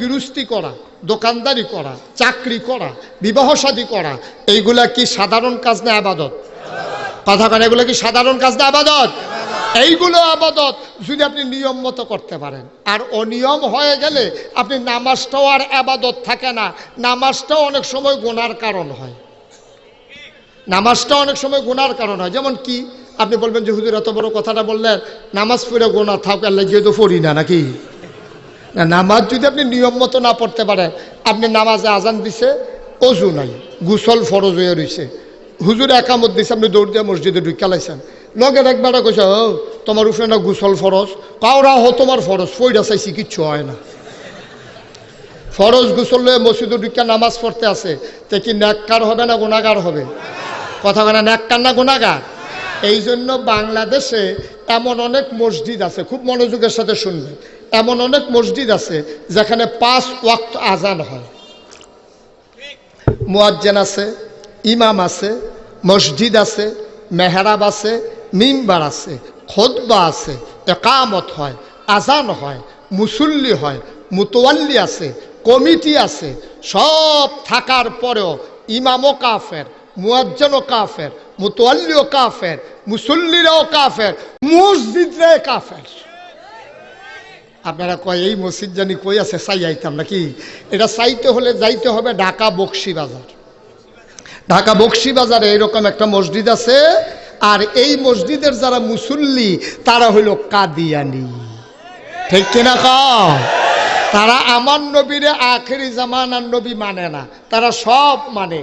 গৃহস্থী করা, দোকানদারি করা, চাকরি করা, বিবাহ শাদী করা, এইগুলা কি সাধারণ কাজ না আবাদত? কথা কেন এগুলো কি সাধারণ কাজ না আবাদত? এইগুলো আবাদত যদি আপনি নিয়ম মতো করতে পারেন। আর অনিয়ম হয়ে গেলে আপনি নামাজটাও আর আবাদত থাকে না। নামাজটাও অনেক সময় গোনার কারণ হয়। নামাজটা অনেক সময় গোনার কারণ হয়। যেমন কি? আপনি বলবেন যে, হুজুর, এত বড় কথাটা বললেন। নামাজ পড়ে গোনা থাক, আল্লাহ গিয়ে তো পড়ি না, নাকি? না, নামাজ যদি আপনি নিয়ম মতো না পড়তে পারেন, আপনি নামাজে আজান দিছে, অজু নাই, গুসল ফরজ হয়ে রয়েছে হুজুর একামত দিছে, আপনি দৌড় দিয়ে মসজিদে ঢুকালাইছেন লগের একবারে কইছে, ও, তোমার উপরে না গুসল ফরজ? কাউরা হো তোমার ফরজ ফইরা চাইছি, কিচ্ছু হয় না। ফরজ গুসল লয়ে মসজিদে ঢুকা নামাজ পড়তে আছে, তে কি ন্যাক্কার হবে না গুণাগার হবে? কথা বলে ন্যাক্কার না গুণাগার এই জন্য বাংলাদেশে এমন অনেক মসজিদ আছে, খুব মনোযোগের সাথে শুনবেন। এমন অনেক মসজিদ আছে যেখানে পাঁচ ওয়াক্ত আজান হয়। মুয়াজ্জেন আছে, ইমাম আছে, মসজিদ আছে, মেহরাব আছে, মিম্বার আছে খোদবা আছে, একামত হয় আজান হয়, মুসল্লি হয় মুতোয়াল্লি আছে, কমিটি আছে, সব থাকার পরেও ইমামও কাফের, মুয়াজ্জনও কাফের মুতোয়াল্লিও কাফের, মুসল্লিরাও কাফের, মসজিদরাও কাফের। আপনারা কয়, এই মসজিদ জানি কই আছে, চাই আইতাম নাকি? এটা চাইতে হলে যাইতে হবে ঢাকা বক্সি বাজার। ঢাকা বক্সি বাজারে এরকম একটা মসজিদ আছে, আর এই মসজিদের যারা মুসল্লি, তারা হইল কাদিয়ানি। ঠিক কিনা কও? তারা আমার নবীরে আখেরি জামানার নবী মানে না, তারা সব মানে।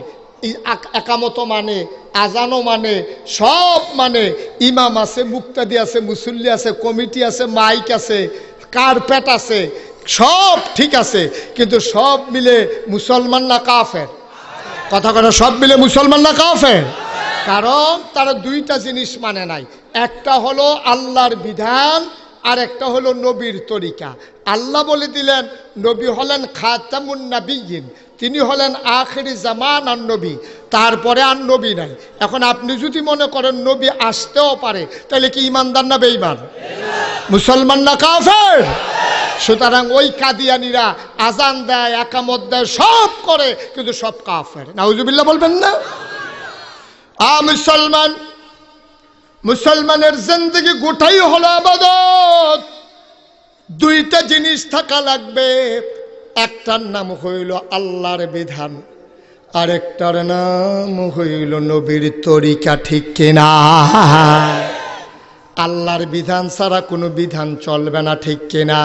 একামত মানে আজানও মানে সব মানে। ইমাম আছে, মুক্তাদি আছে, মুসল্লি আছে, কমিটি আছে, মাইক আছে, কার্পেট আছে, সব ঠিক আছে। কিন্তু সব মিলে মুসলমান না কাফের? কথা কথা সব মিলে মুসলমান না কাফের? কারণ তারা দুইটা জিনিস মানে নাই। একটা হলো আল্লাহর বিধান, আর একটা হলো নবীর তরিকা। আল্লাহ বলে দিলেন, নবী হলেন খাতামুন নাবিয়িন তিনি হলেন আখেরি জামান আর নবী, তারপরে আর নবী নাই। এখন আপনি যদি মনে করেন নবী আসতেও পারে, তাহলে কি ইমানদার না বেঈমান? মুসলমান না কাফের? সুতরাং ওই কাদিয়ানিরা আজান দেয়, একামত দেয়, সব করে, কিন্তু সব কাফের। নাউজুবিল্লাহ বলবেন না? আ মুসলমান, মুসলমানের জিন্দগি গোটাই হলো আবাদত। দুইটা জিনিস থাকা লাগবে। একটার নাম হইল আল্লাহর বিধান, আরেকটার নাম হইল নবীর তরিকা, ঠিক কিনা? আল্লাহর বিধান ছাড়া কোনো বিধান চলবে না, ঠিক কিনা?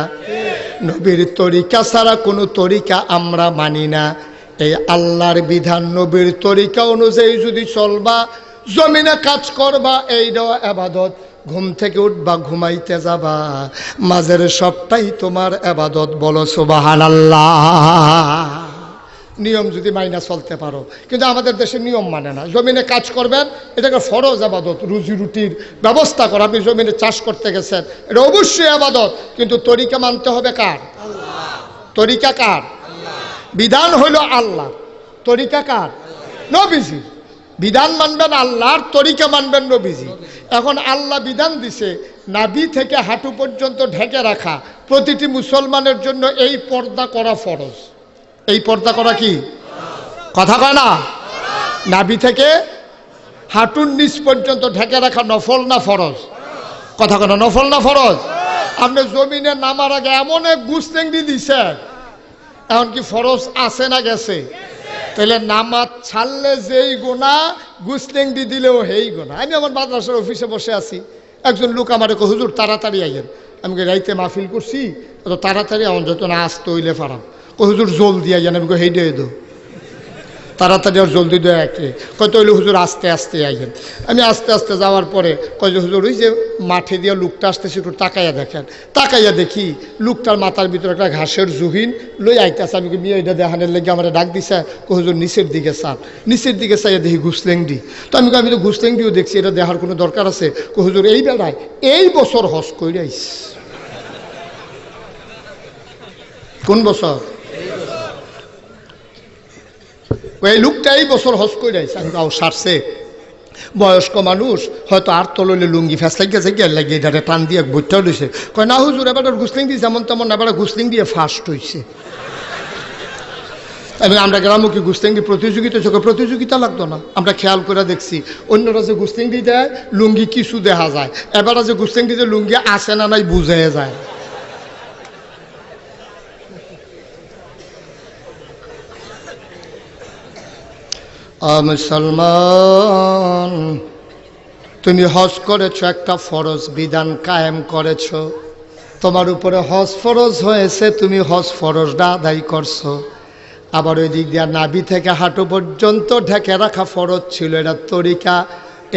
নবীর তরিকা ছাড়া কোনো তরিকা আমরা মানি না। এই আল্লাহর বিধান নবীর তরিকা অনুযায়ী যদি চলবা, জমিনে কাজ করবা, এইটাও আবাদত। ঘুম থেকে উঠবা ঘুমাইতে যাবা। মাঝের সবটাই তোমার আবাদত বলো সুবাহান আল্লাহ নিয়ম যদি মাইনা চলতে পারো। কিন্তু আমাদের দেশে নিয়ম মানে না। জমিনে কাজ করবেন এটাকে ফরজ আবাদত রুজি রুটির ব্যবস্থা করা। আপনি জমিনে চাষ করতে গেছেন এটা অবশ্যই আবাদত। কিন্তু তরিকা মানতে হবে কার? তরিকা কার? বিধান হইল আল্লাহ। তরিকা কার? নবীজি বিধান মানবেন আল্লাহর তরিকা মানবেন নবীজি। এখন আল্লাহ বিধান দিছে, নাবি থেকে হাঁটু পর্যন্ত ঢেকে রাখা, প্রতিটি মুসলমানের জন্য এই পর্দা করা ফরজ। এই পর্দা করা কি? কথা কয় না? নাবি থেকে হাঁটুর নিচ পর্যন্ত ঢেকে রাখা নফল না ফরজ? কথা কয় না, নফল না ফরজ? আপনি জমিনে নামার আগে এমন এক গুস্তেঙ্গি দিছে এমনকি ফরজ আছে না গেছে? তাহলে নামাজ ছাড়লে যেই গোনা দি দিলেও হেই গোনা আমি আমার মাদ্রাসার অফিসে বসে আছি। একজন লোক আমার হুজুর, তাড়াতাড়ি আইয়েন। আমি রাইতে মাহফিল করছি, তো তাড়াতাড়ি আমার যত না আসতে হইলে পারাম। ও হুজুর দিয়ে আইয়েন। আমি হেই দিয়ে দো। তাড়াতাড়ি আর জলদি দেয় একে কয় তৈলে হুজুর আস্তে আস্তে আইয়েন। আমি আস্তে আস্তে যাওয়ার পরে কয় যে হুজুর, ওই যে মাঠে দিয়ে লোকটা আসতেছে, একটু তাকাইয়া দেখেন। তাকাইয়া দেখি লোকটার মাথার ভিতরে একটা ঘাসের জুহিন লই আইতেছে। আমি মিয়া, এটা দেখানের লেগে আমার ডাক দিছে? হুজুর, নিচের দিকে চান। নিচের দিকে চাইয়া দেখি ঘুসলেংডি তো আমি আমি তো ঘুসলেংডিও দেখছি, এটা দেখার কোনো দরকার আছে? হুজুর, এই বেড়ায় এই বছর হস কইরা আইস কোন বছর? এই লোকটা এই বছর হজ করে আইছে আমি কাউ সারছে। বয়স্ক মানুষ, হয়তো আর তললে লুঙ্গি ফেসলাই গেছে গিয়ে লাগিয়ে এটা টান দিয়ে বইটাও লইছে। কয়, না হুজুর, এবার গুসলিং দিয়ে যেমন তেমন এবার গুসলিং দিয়ে ফার্স্ট হইছে। এবং আমরা গ্রামকে গুস্তেঙ্গি প্রতিযোগিতা? চোখে প্রতিযোগিতা লাগতো না। আমরা খেয়াল করে দেখছি, অন্যরা যে গুস্তেঙ্গি দেয়, লুঙ্গি কিছু দেখা যায়। এবারে যে গুস্তেঙ্গি যে লুঙ্গি আসে না নাই বুঝে যায়। মুসলমান, তুমি হজ করেছ, একটা ফরজ বিধান কায়েম করেছ। তোমার উপরে হজ ফরজ হয়েছে, তুমি হজ ফরজটা আদায় করছ। আবার ওই দিক দিয়া নাভি থেকে হাঁটু পর্যন্ত ঢেকে রাখা ফরজ ছিল, এটা তরিকা।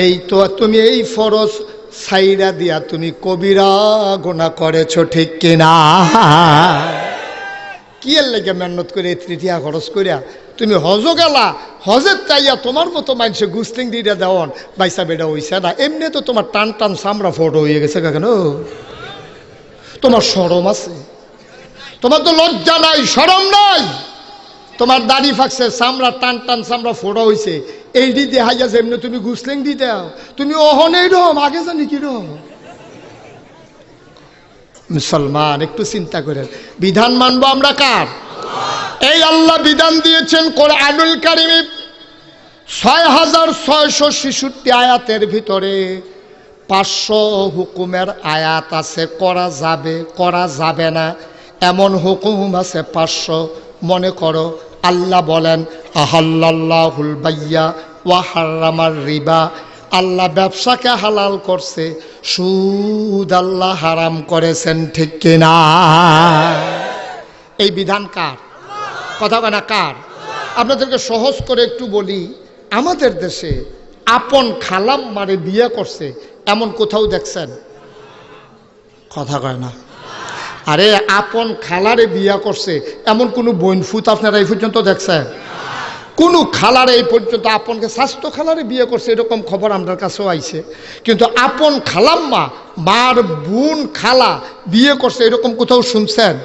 এই তো তুমি এই ফরজ সাইরা দিয়া তুমি কবিরা গোনা করেছ, ঠিক কিনা? কি এর লেগে মেহনত করে তৃতীয়া খরচ করিয়া তুমি হজ গেলা, হজের চাইয়া তোমার মতো মানুষে গুস্তিং দিয়ে দেওয়ান, বাইসা বেডা হইছে না। এমনি তো তোমার টান টান সামরা ফটো হয়ে গেছে কেন? তোমার সরম আছে। তোমার তো লজ্জা নাই, সরম নাই। তোমার দাড়ি ফাঁকছে সামরা টান টান সামরা ফোড়া হইছে। এই দিতে হাইয়াছে এমনি তুমি গুসলিং দিতে দাও তুমি অহনেই রহম, আগে জানি কি রহম? মুসলমান, একটু চিন্তা করেন। বিধান মানবো আমরা কার? এই আল্লাহ বিধান দিয়েছেন কোরআনুল কারিমে ছয় হাজার ছয়শো ছেষট্টি আয়াতের ভিতরে পাঁচশো হুকুমের আয়াত আছে, করা যাবে করা যাবে না। এমন হুকুম আছে পাঁচশো। মনে করো, আল্লাহ বলেন আহাল্লাহুল বাইয়া ওয়াহারামার রিবা। আল্লাহ ব্যবসাকে হালাল করছে, সুদ আল্লাহ হারাম করেছেন, ঠিক কিনা? এই বিধান কার? কথা কেনা কার? আপনাদেরকে সহজ করে একটু বলি, আমাদের দেশে আপন খালাম মারে বিয়ে করছে, এমন কোথাও দেখছেন? কথা কয় না। আরে, আপন খালারে বিয়া করছে, এমন কোনো বইনফুত আপনারা এই পর্যন্ত দেখছেন? কোনো খালারে এই পর্যন্ত আপনকে স্বাস্থ্য খালারে বিয়ে করছে, এরকম খবর আমার কাছেও আইছে। কিন্তু আপন খালাম্মা, মার বোন খালা বিয়ে করছে, এরকম কোথাও শুনছেন?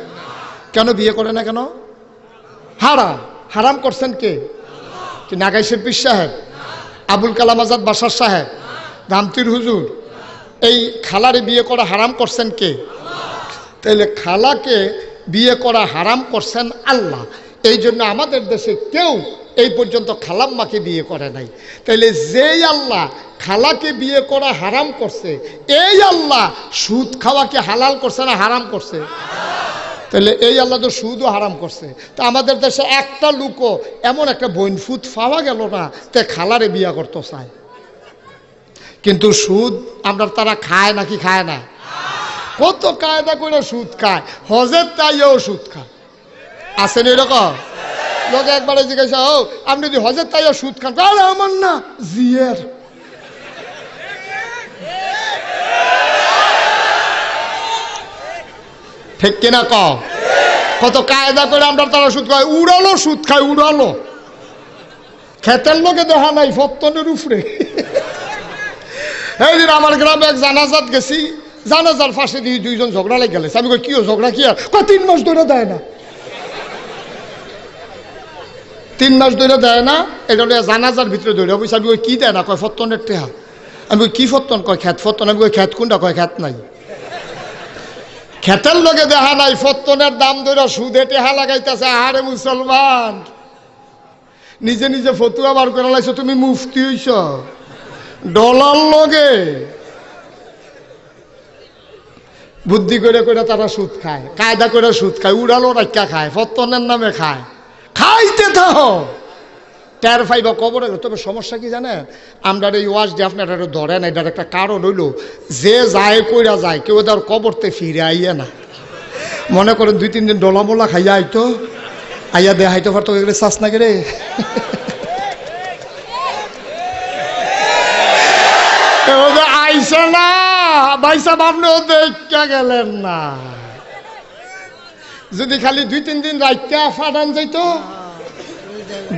কেন বিয়ে করে না কেন? হারা, হারাম করছেন কে? কি নাগাইশের পীর সাহেব? আবুল কালাম আজাদ বাসার সাহেব? ধামতির হুজুর? এই খালারে বিয়ে করা হারাম করছেন কে? তাইলে খালাকে বিয়ে করা হারাম করছেন আল্লাহ। এই জন্য আমাদের দেশে কেউ এই পর্যন্ত খালাম্মাকে বিয়ে করে নাই। তাইলে যেই আল্লাহ খালাকে বিয়ে করা হারাম করছে, এই আল্লাহ সুদ খাওয়াকে হালাল করছে না হারাম করছে? তাহলে এই আল্লাহ তো সুদও হারাম করছে। তা আমাদের দেশে একটা লুকও এমন একটা বইনফুত পাওয়া গেল না, তে খালারে বিয়া করতে চায়। কিন্তু সুদ আমরা তারা খায় নাকি খায় না? কত কায়দা করে সুদ খায়, হজের তাইও সুদ খায়। আসেন এরকম? লোকে একবারে জিজ্ঞাসা ও আপনি যদি হজের তাইও সুদ খান আরে আমার না জিয়ের। ঠিক কিনা ক? কত কায়দা করে আমরা তারা সুদ খায় উড়ালো সুদ খায় উড়ালো। খেতের লোকে দেখা নাই, ফত্তনের উপরে। এই দিন আমার গ্রামে এক জানাজাত গেছি, জানাজার ফাঁসে দিয়ে দুইজন ঝগড়া লেগে গেলেছে। আমি কই কি ও ঝগড়া কি আর? তিন মাস ধরে দেয় না। তিন মাস ধরে দেয় না, এটা হলো জানাজার ভিতরে ধরে বলছি আমি ওই কি দেয় না? কয় ফত্তনের টেহা। আমি কি ফত্তন কয়, খ্যাত ফত্তন আমি কই, খ্যাত কোনটা? কয়, খ্যাত নাই। খেতের লগে দেখা নাই ফত্তনের দাম ধরে সুদে টেহা লাগাইতেছে। আহারে মুসলমান! নিজে নিজে ফতুয়া বার করে লাইছো, তুমি মুফতি হইছ। ডলার লগে। বুদ্ধি করে করে তারা সুদ খায়, কায়দা করে সুদ খায়, উড়ালো রাখা খায় ফত্তনের নামে খায়। খাইতে থাহ টের ফাইবা কবরে। তবে সমস্যা কি জানেন? আমরা এই ওয়াজ দিয়ে আপনার এটা ধরেন, এটার একটা কারণ হইল, যে যায় কইরা যায়, কেউ তার কবরতে ফিরে আইয়া না। মনে করেন দুই, তিন দিন ডলা মোলা খাইয়া আইতো, আইয়া দে হাইতে পারতো এগুলো চাষ না রে? আইসে না ভাই সাহেব আপনিও দেখা গেলেন না। যদি খালি দুই, তিন দিন রাইকা ফাটান যাইতো,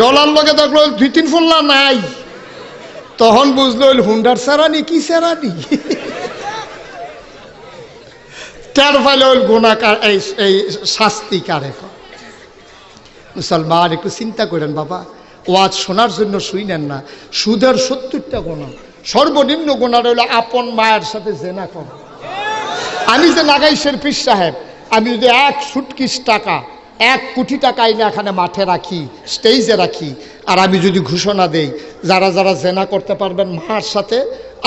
ডলার লগে দেখল দুই, তিন ফুল্লা নাই। তখন বুঝলো হুন্ডার সেরানি, কি সেরানি? টের ফাইলে ওই গুণাকার, এই এই শাস্তি কারে মুসলমান, একটু চিন্তা করেন বাবা, ওয়াজ শোনার জন্য শুইনেন না। সুদের সত্তরটা গোনা সর্বনিম্ন গোনা রইল আপন মায়ের সাথে জেনা করা। আমি যে নাগাইশের পীর সাহেব আমি যদি এক সুটকিস টাকা, এক কোটি টাকা এনে এখানে মাঠে রাখি স্টেজে রাখি, আর আমি যদি ঘোষণা দেই, যারা যারা জেনা করতে পারবেন মার সাথে,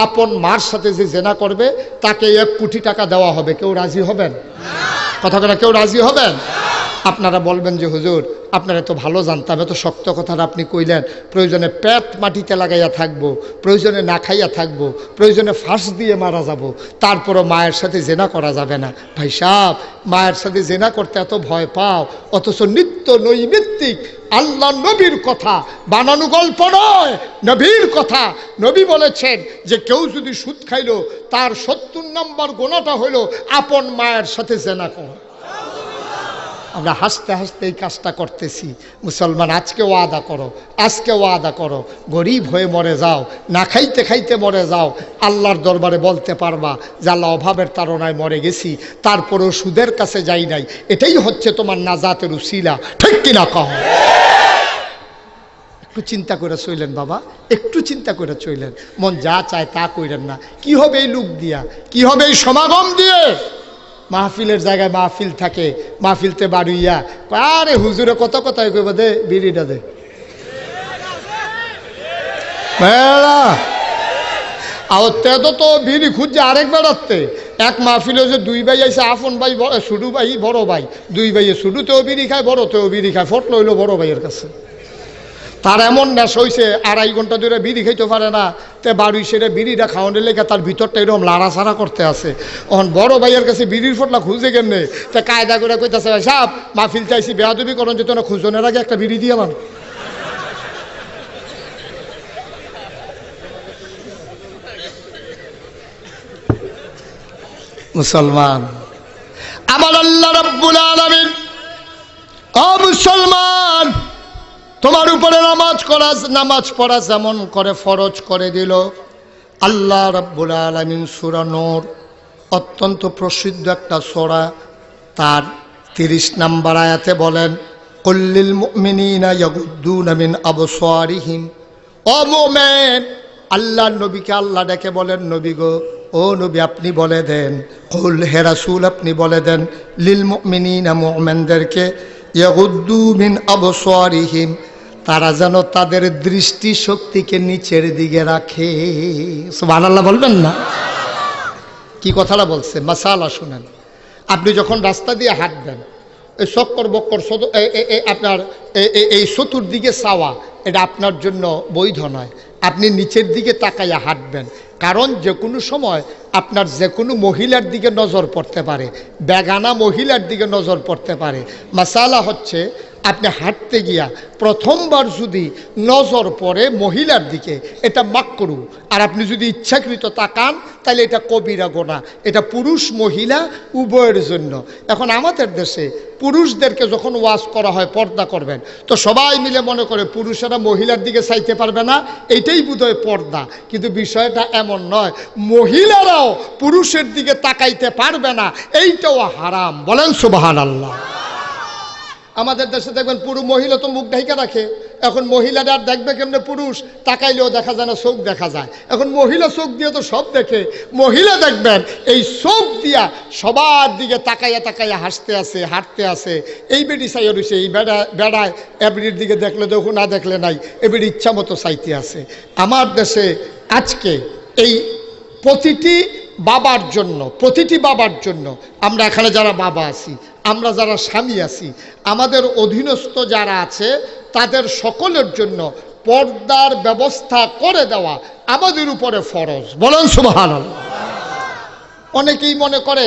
আপন মার সাথে যে জেনা করবে, তাকে এক কোটি টাকা দেওয়া হবে। কেউ রাজি হবেন? কথা কথা কেউ রাজি হবেন? আপনারা বলবেন যে, হুজুর আপনারা তো ভালো জানতাম, এত শক্ত কথাটা আপনি কইলেন। প্রয়োজনে পেট মাটিতে লাগাইয়া থাকব, প্রয়োজনে না খাইয়া থাকব, প্রয়োজনে ফাঁস দিয়ে মারা যাব, তারপরও মায়ের সাথে জেনা করা যাবে না। ভাই সাহ মায়ের সাথে জেনা করতে এত ভয় পাও, অথচ নিত্য নৈমিত্তিক, আল্লাহ নবীর কথা, বানানো গল্প নয়, নবীর কথা। নবী বলেছেন যে কেউ যদি সুদ খাইলো, তার সত্তর নম্বর গোনাটা হইল আপন মায়ের সাথে জেনা করা। আমরা হাসতে হাসতে এই কাজটা করতেছি। মুসলমান, আজকে ওয়াদা করো, আজকে ওয়াদা করো। গরিব হয়ে মরে যাও, না খাইতে খাইতে মরে যাও। আল্লাহর দরবারে বলতে পারবা যে আল্লাহ অভাবের তাড়নায় মরে গেছি তারপরেও সুদের কাছে যাই নাই। এটাই হচ্ছে তোমার নাজাতের উসিলা। ঠিক কিনা কহ একটু চিন্তা করে চইলেন বাবা, একটু চিন্তা করে চইলেন মন যা চায় তা কইলেন না। কি হবে এই লোক দিয়া? কি হবে এই সমাগম দিয়ে? মাহফিলের জায়গায় মাহফিল থাকে, মাহফিলতে বাড়ুইয়া। আরে হুজুরে কত কথাই কইব দে, বিড়িটা দে। বেড়া। আর তেদ তো বিড়ি খুঁজছে আরেক বেড়াতে। এক মাহফিলে যে দুই ভাই আইসে, আপন ভাই বড় শুডু ভাই, বড় ভাই। দুই ভাইয়ে শুডুতেও বিড়ি খায় বড়তেও বিড়ি খায়। ফট লইলো বড় ভাইয়ের কাছে। তার এমন নেশ হয়েছে আড়াই ঘণ্টা ধরে বিড়ি খাইতে পারে না। তে বাড়ি সেরে বিড়িটা খাওয়ানোর লেগে তার ভিতরটা এরকম লাড়াছাড়া করতে আছে। এখন বড় ভাইয়ের কাছে বিড়ির ফটলা খুঁজে কেমনে? তে কায়দা করে কইতাছে সাপ, মাহফিল চাইছি, বেয়াদবি করন যেত না খুঁজনের আগে একটা বিড়ি দিয়ে মান মুসলমান, আমার আল্লাহ রব্বুল আলামিন, ও মুসলমান তোমার উপরে নামাজ করা, নামাজ পড়া যেমন করে ফরজ করে দিল। আল্লাহ রব্বুল আলমিন সুরা নূর, অত্যন্ত প্রসিদ্ধ একটা সোরা, তার তিরিশ নাম্বার আয়াতে বলেন কল্লিল মুমিনিনা ইয়াগুদ্দুনা মিন আবসারিহিম। ও মুমিন, আল্লাহ নবীকে আল্লাহ ডেকে বলেন, নবী গো, ও নবী আপনি বলে দেন, কুল হে আপনি বলে দেন, লিল মুমিনিনা মুমিনদেরকে, ইয়াগুদ্দু মিন আবসারিহিম। তারা যেন তাদের দৃষ্টি শক্তিকে নিচের দিকে রাখে। সুবহানাল্লাহ বলবেন না? কি কথাটা বলছে? মাসালা শুনেন। আপনি যখন রাস্তা দিয়ে হাঁটবেন, এই চক্কর বক্কর আপনার এই চতুর্দিকে চাওয়া, এটা আপনার জন্য বৈধ নয়। আপনি নিচের দিকে তাকাইয়া হাঁটবেন। কারণ যে কোনো সময় আপনার যে কোনো মহিলার দিকে নজর পড়তে পারে, বেগানা মহিলার দিকে নজর পড়তে পারে। মাসালা হচ্ছে, আপনি হাঁটতে গিয়া প্রথমবার যদি নজর পড়ে মহিলার দিকে, এটা মাক্করু আর আপনি যদি ইচ্ছাকৃত তাকান, তাহলে এটা কবিরা গোনা। এটা পুরুষ মহিলা উভয়ের জন্য। এখন আমাদের দেশে পুরুষদেরকে যখন ওয়াজ করা হয়, পর্দা করবেন, তো সবাই মিলে মনে করে পুরুষেরা মহিলার দিকে চাইতে পারবে না এইটাই বোধহয় পর্দা। কিন্তু বিষয়টা এমন নয় মহিলারাও পুরুষের দিকে তাকাইতে পারবে না। এইটাও হারাম। বলেন সুবাহান আল্লাহ আমাদের দেশে দেখবেন পুরো মহিলা তো মুখ ঢাইকা রাখে। এখন মহিলারা দেখবে কেমনে পুরুষ? তাকাইলেও দেখা যায় না, চোখ দেখা যায়। এখন মহিলা চোখ দিয়ে তো সব দেখে। মহিলা দেখবেন, এই চোখ দিয়া সবার দিকে তাকাইয়া তাকাইয়া হাসতে আছে হাঁটতে আছে এই বেডি চাইয়া রয়েছে এই বেড়া, বেড়ায় এবিডির দিকে দেখলে দেখো, না দেখলে নাই। এবিডি ইচ্ছা মতো চাইতে আছে আমার দেশে আজকে এই প্রতিটি বাবার জন্য, প্রতিটি বাবার জন্য আমরা এখানে যারা বাবা আছি, আমরা যারা স্বামী আছি, আমাদের অধীনস্থ যারা আছে, তাদের সকলের জন্য পর্দার ব্যবস্থা করে দেওয়া আমাদের উপরে ফরজ। বলেন সুবাহ অনেকেই মনে করে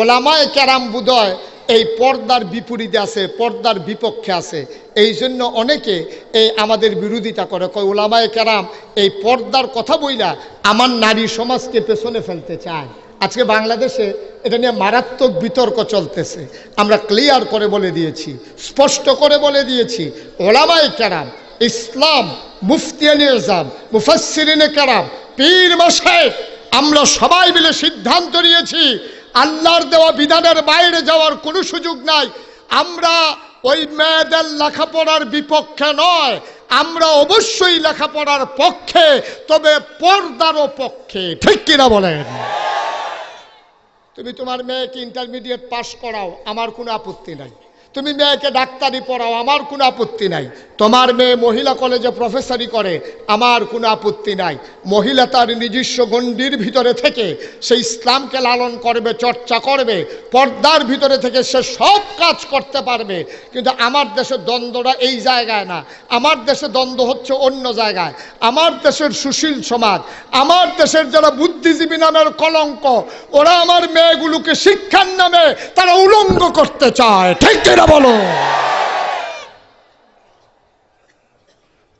ওলামায় ক্যারাম বুদয় এই পর্দার বিপরীতে আছে, পর্দার বিপক্ষে আছে। এই জন্য অনেকে এই আমাদের বিরোধিতা করে। কয় ওলামায় ক্যারাম এই পর্দার কথা বইলা আমার নারী সমাজকে পেছনে ফেলতে চায়। আজকে বাংলাদেশে এটা নিয়ে মারাত্মক বিতর্ক চলতেছে। আমরা ক্লিয়ার করে বলে দিয়েছি, স্পষ্ট করে বলে দিয়েছি ওলামায় ক্যারাম ইসলাম মুফতিয়ানি এজাম মুফাসসিরিনে ক্যারাম পীর মাসায় আমরা সবাই মিলে সিদ্ধান্ত নিয়েছি আল্লাহর দেওয়া বিধানের বাইরে যাওয়ার কোনো সুযোগ নাই। আমরা ওই মেয়েদের লেখাপড়ার বিপক্ষে নয়, আমরা অবশ্যই লেখাপড়ার পক্ষে, তবে পর্দারও পক্ষে, ঠিক কিনা বলেন? তুমি তোমার মেয়েকে ইন্টারমিডিয়েট পাশ করাও, আমার কোনো আপত্তি নাই। তুমি মেয়েকে ডাক্তারি পড়াও, আমার কোনো আপত্তি নাই। তোমার মেয়ে মহিলা কলেজে প্রফেসরি করে, আমার কোনো আপত্তি নাই। মহিলা তার নিজস্ব গণ্ডির ভিতরে থেকে সে ইসলামকে লালন করবে, চর্চা করবে, পর্দার ভিতরে থেকে সে সব কাজ করতে পারবে। কিন্তু আমার দেশে দ্বন্দ্বটা এই জায়গায় না। আমার দেশে দ্বন্দ্ব হচ্ছে অন্য জায়গায়। আমার দেশের সুশীল সমাজ, আমার দেশের যারা বুদ্ধিজীবী নামের কলঙ্ক, ওরা আমার মেয়েগুলোকে শিক্ষার নামে তারা উলঙ্গ করতে চায়। ঠিক কিনা বলো।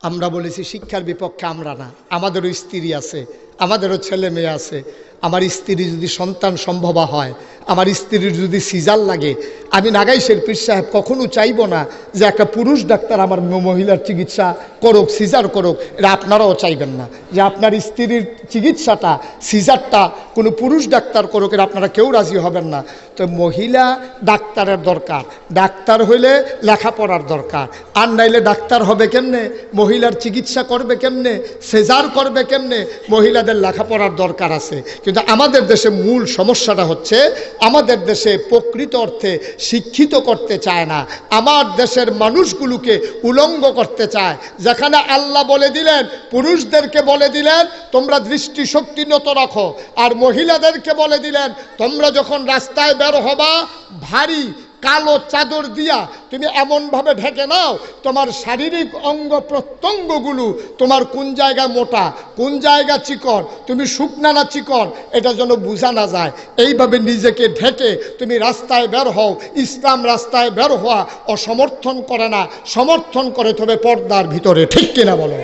আমরা বলেছি, শিক্ষার বিপক্ষে আমরা না। আমাদেরও স্ত্রী আছে, আমাদেরও ছেলে মেয়ে আছে। আমার স্ত্রী যদি সন্তান সম্ভবা হয়, আমার স্ত্রীর যদি সিজার লাগে, আমি নাগাইশের পীর সাহেব কখনো চাইব না যে একটা পুরুষ ডাক্তার আমার মহিলার চিকিৎসা করুক, সিজার করুক, এটা আপনারাও চাইবেন না। যে আপনার স্ত্রীর চিকিৎসাটা, সিজারটা কোনো পুরুষ ডাক্তার করুক, এটা আপনারা কেউ রাজি হবেন না। তো মহিলা ডাক্তারের দরকার। ডাক্তার হইলে লেখাপড়ার দরকার। আর নাইলে ডাক্তার হবে কেমনে? মহিলার চিকিৎসা করবে কেমনে? সেজার করবে কেমনে? মহিলাদের লেখাপড়ার দরকার আছে। কিন্তু আমাদের দেশে মূল সমস্যাটা হচ্ছে, আমাদের দেশে প্রকৃত অর্থে শিক্ষিত করতে চায় না। আমার দেশের মানুষগুলোকে উলঙ্গ করতে চায়। যেখানে আল্লাহ বলে দিলেন, পুরুষদেরকে বলে দিলেন, তোমরা দৃষ্টি শক্তি নত রাখো। আর মহিলাদেরকে বলে দিলেন, তোমরা যখন রাস্তায় বের হবা, ভারী কালো চাদর দিয়া তুমি এমনভাবে ঢেকে নাও, তোমার শারীরিক অঙ্গ প্রত্যঙ্গগুলো তোমার কোন জায়গায় মোটা, কোন জায়গা চিকন, তুমি শুকনা না চিকন, এটা যেন বোঝা না যায়। এইভাবে নিজেকে ঢেকে তুমি রাস্তায় বের হও, ইসলাম রাস্তায় বের হওয়া অসমর্থন করে না, সমর্থন করে তবে পর্দার ভিতরে, ঠিক কিনা বলো?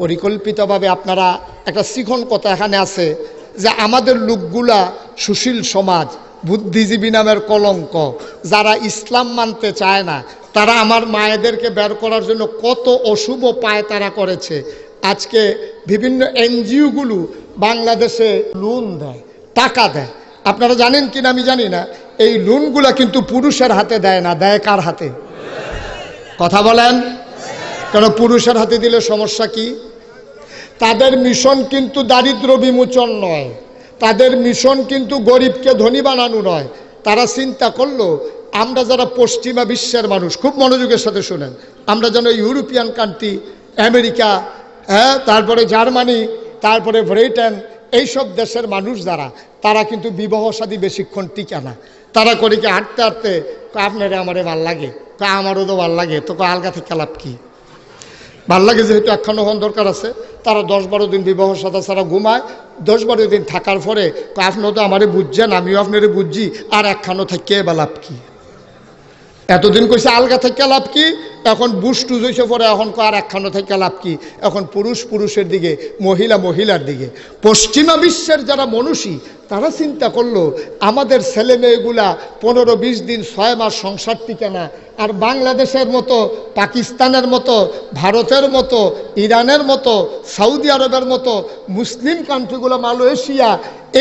পরিকল্পিতভাবে আপনারা একটা শিখন কথা এখানে আছে যে আমাদের লোকগুলা সুশীল সমাজ বুদ্ধিজীবী নামের কলঙ্ক। যারা ইসলাম মানতে চায় না, তারা আমার মায়েদেরকে বের করার জন্য কত অশুভ পায় তারা করেছে। আজকে বিভিন্ন এনজিওগুলো বাংলাদেশে লোন দেয়, টাকা দেয়। আপনারা জানেন কিনা আমি জানি না। এই লোনগুলা কিন্তু পুরুষের হাতে দেয় না, দেয় কার হাতে? কথা বলেন। কেন পুরুষের হাতে দিলে সমস্যা কি? তাদের মিশন কিন্তু দারিদ্র বিমোচন নয়। তাদের মিশন কিন্তু গরিবকে ধনী বানানো নয়। তারা চিন্তা করল, আমরা যারা পশ্চিমা বিশ্বের মানুষ, খুব মনোযোগের সাথে শুনেন, আমরা যেন ইউরোপিয়ান কান্ট্রি, আমেরিকা হ্যাঁ তারপরে জার্মানি, তারপরে ব্রিটেন, এইসব দেশের মানুষ যারা, তারা কিন্তু বিবাহ সাদী বেশিক্ষণ টিকে না। তারা করে কি হাঁটতে হাঁটতে আপনারে আমারে ভালো লাগে আমারও তো ভালো লাগে, তো আলগা থেকে লাভ কি? ভালো লাগে যেহেতু একখানো হন দরকার আছে, তারা দশ বারো দিন বিবাহ সাদা ছাড়া ঘুমায়। দশ বারো দিন থাকার পরে আপনার তো আমারে বুঝছেন, আমিও আপনারে বুঝছি, আর একখানো থেকে বা লাভ কি? এতদিন কইছে আলগা থাকিয়া লাভ কি? এখন বুস্টু হয়েছে পরে এখন আর একখানো থেকে লাভ কি? এখন পুরুষ পুরুষের দিকে, মহিলা মহিলার দিকে। পশ্চিমা বিশ্বের যারা মনুষী, তারা চিন্তা করল, আমাদের ছেলে মেয়েগুলা পনেরো বিশ দিন ছয় মাস সংসার টিকে না। আর বাংলাদেশের মতো, পাকিস্তানের মতো, ভারতের মতো, ইরানের মতো, সৌদি আরবের মতো মুসলিম কান্ট্রিগুলো, মালয়েশিয়া,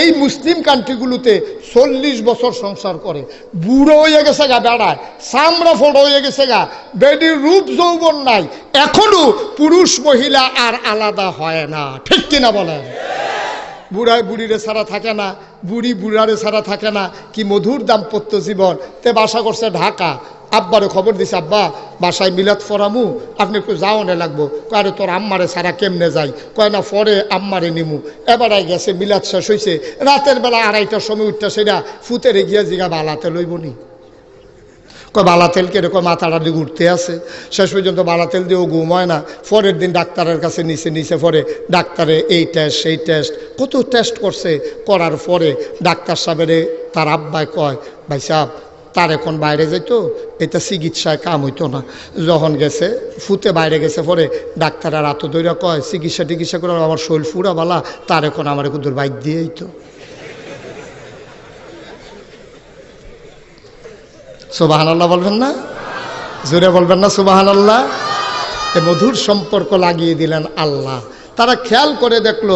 এই মুসলিম কান্ট্রিগুলোতে চল্লিশ বছর সংসার করে। বুড়ো হয়ে গেছে গা বেড়ায়, চামড়া ফোড়ো হয়ে গেছে গা, বেডির রূপ যৌবন নাই। এখনও পুরুষ, মহিলা আর আলাদা হয় না। ঠিক কিনা বলেন? বুড়ায় বুড়িরে ছাড়া থাকে না, বুড়ি বুড়ারে ছাড়া থাকে না, কি মধুর দাম্পত্য জীবন। তে বাসা করছে ঢাকা। আব্বারে খবর দিছে, আব্বা, বাসায় মিলাদ ফরামু, আপনি একটু যাওনে লাগবো। কয় তোর আম্মারে ছাড়া কেমনে যাই? কয়, না, পরে আম্মারে নিমু। এবারে গেছে, মিলাদ শেষ হয়েছে রাতের বেলা আড়াইটার সময় উঠতে সেটা ফুতেরে গিয়া জিগা বালাতে লইবনি কয় বালা তেল কীরকম মাথাটা দিকে উঠতে আছে? শেষ পর্যন্ত বালা তেল দিয়েও ঘুম হয় না। পরের দিন ডাক্তারের কাছে নিচে নিচে পরে ডাক্তারে, এই টেস্ট সেই টেস্ট কত টেস্ট করছে? করার পরে ডাক্তার সাহেবের তার আব্বাই কয়, ভাই সাহেব, তার এখন বাইরে যেত এটা চিকিৎসায় কাম হইতো না। যখন গেছে, ফুতে বাইরে গেছে পরে ডাক্তার আর আত দৈরা কয় চিকিৎসা টিকিৎসা করে আমার শরীর ফুরা বালা, তার এখন আমার কুদুর বাইক দিয়েই তো। সুবাহান আল্লাহ বলবেন না? জোরে বলবেন না সুবাহান আল্লাহ এ মধুর সম্পর্ক লাগিয়ে দিলেন আল্লাহ। তারা খেয়াল করে দেখল,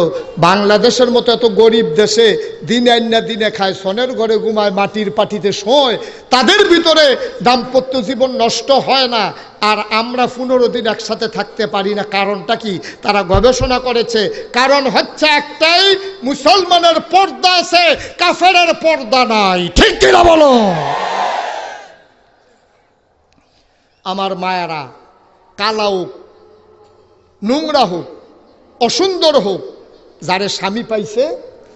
বাংলাদেশের মতো এত গরিব দেশে দিনে আন্না দিনে খায় সনের ঘরে ঘুমায়, মাটির পাটিতে শোয়, তাদের ভিতরে দাম্পত্য জীবন নষ্ট হয় না। আর আমরা পনেরো দিন একসাথে থাকতে পারি না, কারণটা কি? তারা গবেষণা করেছে, কারণ হচ্ছে একটাই, মুসলমানের পর্দা আছে, কাফেরের পর্দা নাই। ঠিক কিনা বলো? আমার মায়ারা, কালা হোক, নোংরা হোক, অসুন্দর হোক, যারে স্বামী পাইছে,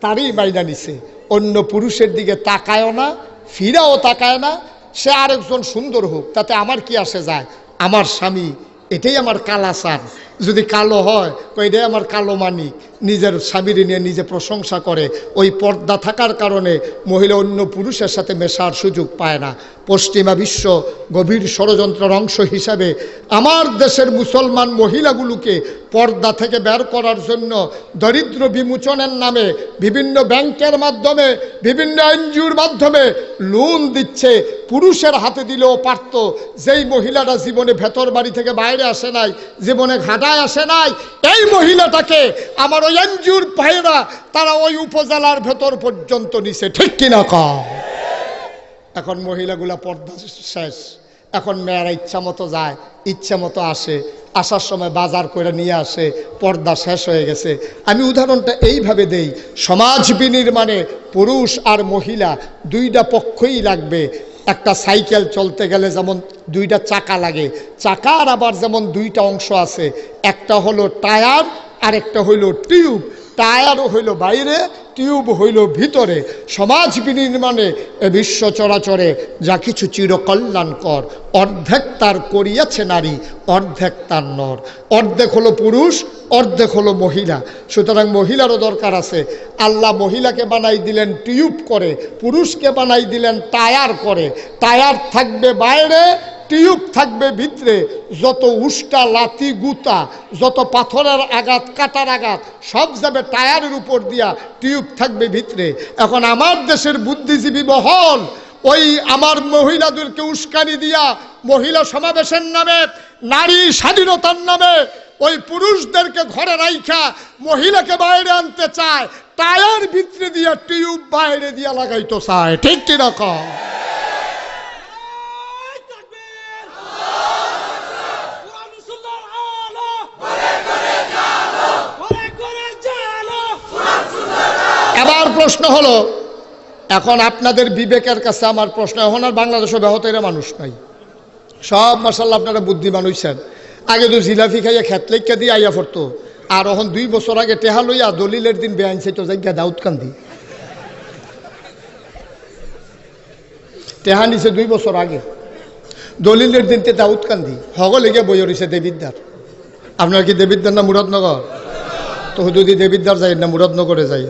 তারই মাইনা নিছে। অন্য পুরুষের দিকে তাকায়ও না, ফিরাও তাকায় না, সে আরেকজন সুন্দর হোক, তাতে আমার কি আসে যায়? আমার স্বামী, এটাই আমার কালাচার যদি কালো হয় তো এটাই আমার কালো মানিক। নিজের স্বামীর নিয়ে নিজে প্রশংসা করে। ওই পর্দা থাকার কারণে মহিলা অন্য পুরুষের সাথে মেশার সুযোগ পায় না। পশ্চিমা বিশ্ব গভীর ষড়যন্ত্রের অংশ হিসাবে আমার দেশের মুসলমান মহিলাগুলোকে পর্দা থেকে বের করার জন্য দরিদ্র বিমোচনের নামে বিভিন্ন ব্যাংকের মাধ্যমে, বিভিন্ন এনজিওর মাধ্যমে লোন দিচ্ছে। পুরুষের হাতে দিলেও পারত। যেই মহিলারা জীবনে ভেতর বাড়ি থেকে বাইরে আসে নাই, জীবনে ঘাটায় আসে নাই, এই মহিলাটাকে আমার ওই এনজিওর ভাইয়েরা, তারা ওই উপজেলার ভেতর পর্যন্ত নিছে, ঠিক কিনা কম এখন মহিলাগুলা পর্দা শেষ, এখন মেয়েরা ইচ্ছা মতো যায়, ইচ্ছা মতো আসে, আসার সময় বাজার করে নিয়ে আসে, পর্দা শেষ হয়ে গেছে। আমি উদাহরণটা এইভাবে দেই, সমাজ বিনির্মাণে পুরুষ আর মহিলা দুইটা পক্ষই লাগবে একটা সাইকেল চলতে গেলে যেমন দুইটা চাকা লাগে, চাকার আবার যেমন দুইটা অংশ আছে, একটা হলো টায়ার আর একটা হইল টিউব। টায়ার হইল বাইরে, টিউব হইল ভিতরে। সমাজ বিনির্মাণে এ বিশ্ব চরাচরে যা কিছু চিরকল্যাণকর অর্ধেক তার করিয়াছে নারী, অর্ধেক তার নর। অর্ধেক হলো পুরুষ, অর্ধেক হলো মহিলা। সুতরাং মহিলারও দরকার আছে। আল্লাহ মহিলাকে বানাই দিলেন টিউব করে, পুরুষকে বানাই দিলেন টায়ার করে। টায়ার থাকবে বাইরে টিউব থাকবে ভিতরে। যত উষ্টা লাথি গুতা, যত পাথরের আঘাত, কাটার আঘাত, সব যাবে টায়ারের উপর দিয়া টিউব থাকবে ভিতরে। এখন আমার দেশের বুদ্ধিজীবী মহল, ওই আমার মহিলাদেরকে উস্কানি দিয়া মহিলা সমাবেশের নামে, নারী স্বাধীনতার নামে, ওই পুরুষদেরকে ঘরে রাইখা মহিলাকে বাইরে আনতে চায়, টায়ার ভিতরে দিয়া টিউব বাইরে দিয়া লাগাইতো চায়। ঠিক কীরকম এবার প্রশ্ন হলো, এখন আপনাদের বিবেকের কাছে আমার প্রশ্ন, এখন আর বাংলাদেশে ব্যাহতের মানুষ নাই। সব মাসাল্লাহ আপনারা বুদ্ধিমান হইছেন। আগে তো জিলাফি খাইয়া খেতলেখা দিয়ে আইয়া পড়তো, আর এখন দুই বছর আগে টেহা লইয়া দলিলের দিন বেআইন তো জায়গা দাউদ কান্দি। টেহা নিছে দুই বছর আগে। দলিলের দিনতে দাউদ কান্দি। হগলে গিয়ে বই রয়েছে দেবিদ্দার আপনার কি দেবিদ্দার না মুরাদনগর? তো যদি দেবিদ্দার যাই না মুরাদনগরে যাই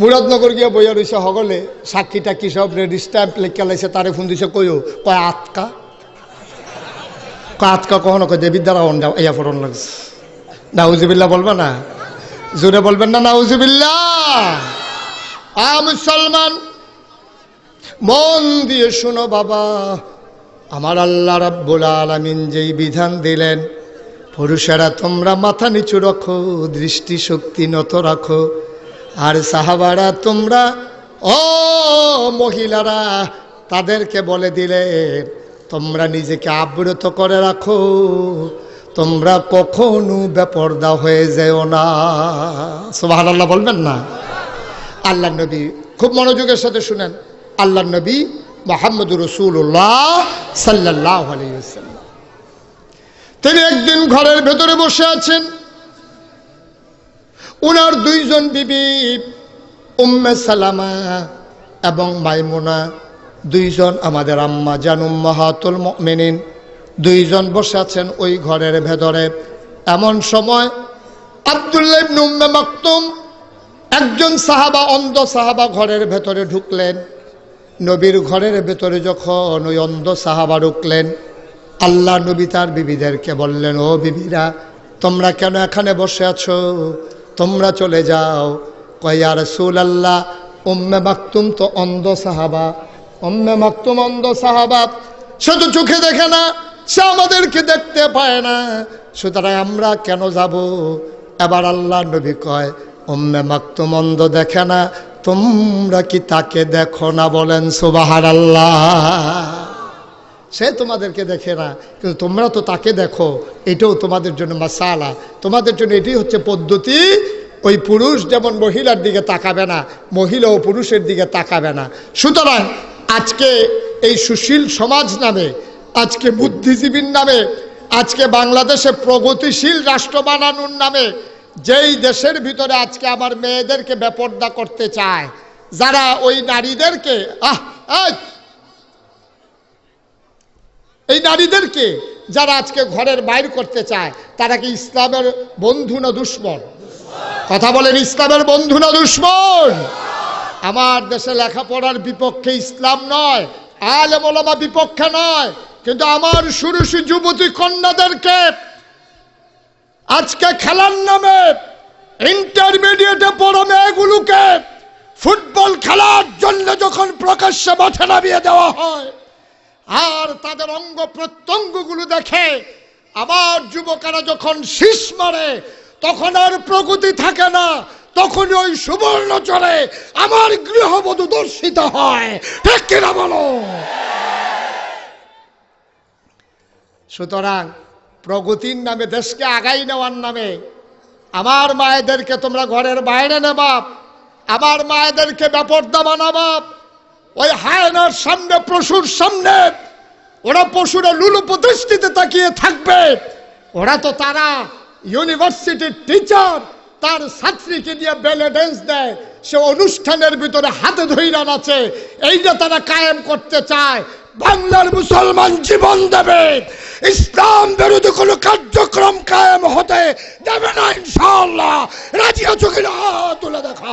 মুরাদনগর গিয়ে বইয়া রয়েছে সকলে, সাক্ষী টাক্ষী সব রেডি স্ট্যাম্প লেখা লাইছে, তারে ফোন দিছে, কইও, কয় আতকা? কয় আতকা কখনো? কয় দেবিদ্দার অন্ডা ইয়া ফোরন লাগছে। নাউজিবিল্লা বলবে না? জোরে বলবেন না নাউজিবিল্লা আ মুসলমান, মন দিয়ে শোনো বাবা, আমার আল্লাহ রাব্বুল আলামিন যেই বিধান দিলেন, পুরুষেরা তোমরা মাথা নিচু রাখো, দৃষ্টি শক্তি নত রাখো আর সাহাবারা তোমরা, ও মহিলারা, তাদেরকে বলে দিলে, তোমরা নিজেকে আবৃত করে রাখো। তোমরা কখনো বেপর্দা হয়ে যেও না। সোবাহ আল্লাহ বলবেন না? আল্লাহ নবী, খুব মনোযোগের সাথে শুনেন। আল্লাহ নবী মোহাম্মদ রসুল্লাহ সাল্লাহ তিনি একদিন ঘরের ভেতরে বসে আছেন। উনার দুইজন বিবি, উম্মে সালামা এবং মাইমুনা। দুইজন আমাদের আম্মা জানুম মাহাতুল মেনিন দুইজন বসে আছেন ওই ঘরের ভেতরে। এমন সময় আবদুল্লাহ ইবনে উম্মে মাকতুম একজন সাহাবা, অন্ধ সাহাবা ঘরের ভেতরে ঢুকলেন। নবীর ঘরের ভেতরে যখন ওই অন্ধ সাহাবা ঢুকলেন, আল্লাহ নবী তার বিবিদেরকে বললেন, ও বিবিরা, তোমরা কেন এখানে বসে আছো? তোমরা চলে যাও। কয়া রসুল আল্লাহ উম্মে মাকতুম তো অন্ধ সাহাবা। উম্মে মাকতুম অন্ধ সাহাবা তো চোখে দেখে না, সে আমাদেরকে দেখতে পায় না। সুতরাং আমরা কেন যাব? এবার আল্লাহ নবী কয়, উম্মে মাকতুম অন্ধ দেখে না, তোমরা কি তাকে দেখো না বলেন সুবাহার আল্লাহ সে তোমাদেরকে দেখে না, কিন্তু তোমরা তো তাকে দেখো, এটাও তোমাদের জন্য মাসালা। তোমাদের জন্য এটাই হচ্ছে পদ্ধতি, ওই পুরুষ যেমন মহিলার দিকে তাকাবে না, মহিলা ও পুরুষের দিকে তাকাবে না। সুতরাং আজকে এই সুশীল সমাজ নামে, আজকে বুদ্ধিজীবীর নামে, আজকে বাংলাদেশে প্রগতিশীল রাষ্ট্র বানানোর নামে, যেই দেশের ভিতরে আজকে আমার মেয়েদেরকে বেপর্দা করতে চায়, যারা ওই নারীদেরকে, আহ এই! নারীদেরকে যারা আজকে ঘরের বাইর করতে চায়, তারা কি ইসলামের বন্ধু না দুশ্মন কথা বলেন, ইসলামের বন্ধু না দুশ্মন আমার দেশে লেখাপড়ার বিপক্ষে ইসলাম নয় আলে মোলামা বিপক্ষে নয়, কিন্তু আমার সুরুষি যুবতী কন্যাদেরকে আজকে খেলার নামে ইন্টারমিডিয়েটে পড়া মেয়েগুলোকে ফুটবল খেলার জন্য যখন প্রকাশ্যে মাঠে নামিয়ে দেওয়া হয় আর তাদের অঙ্গ প্রত্যঙ্গগুলো দেখে আবার যুবকেরা যখন শীষ মারে, তখন আর প্রগতি থাকে না তখন ওই সুবর্ণ চলে আমার গৃহবধূ দর্শিত হয়। বলো? সুতরাং প্রগতির নামে, দেশকে আগাই নেওয়ার নামে আমার মায়েদেরকে তোমরা ঘরের বাইরে নেবা, আমার মায়েদেরকে ব্যাপারদা বানাবা ওই হায়নার সামনে, পশুর সামনে, ওরা পশুরা লুলু প্রতিষ্ঠিতে তাকিয়ে থাকবে। ওরা তো তারা ইউনিভার্সিটির টিচার, তার ছাত্রীকে দিয়ে বেলে ড্যান্স দেয়। সে অনুষ্ঠানের ভিতরে হাতে ধইরা নাচে। এইটা তারা কায়েম করতে চায়, বাংলার মুসলমান জীবন দেবে। ইসলাম বিরোধী কোনো কার্যক্রম কায়েম হতে দেবে না, ইনশাআল্লাহ। রাজি আছো কিনা? তুলে দেখা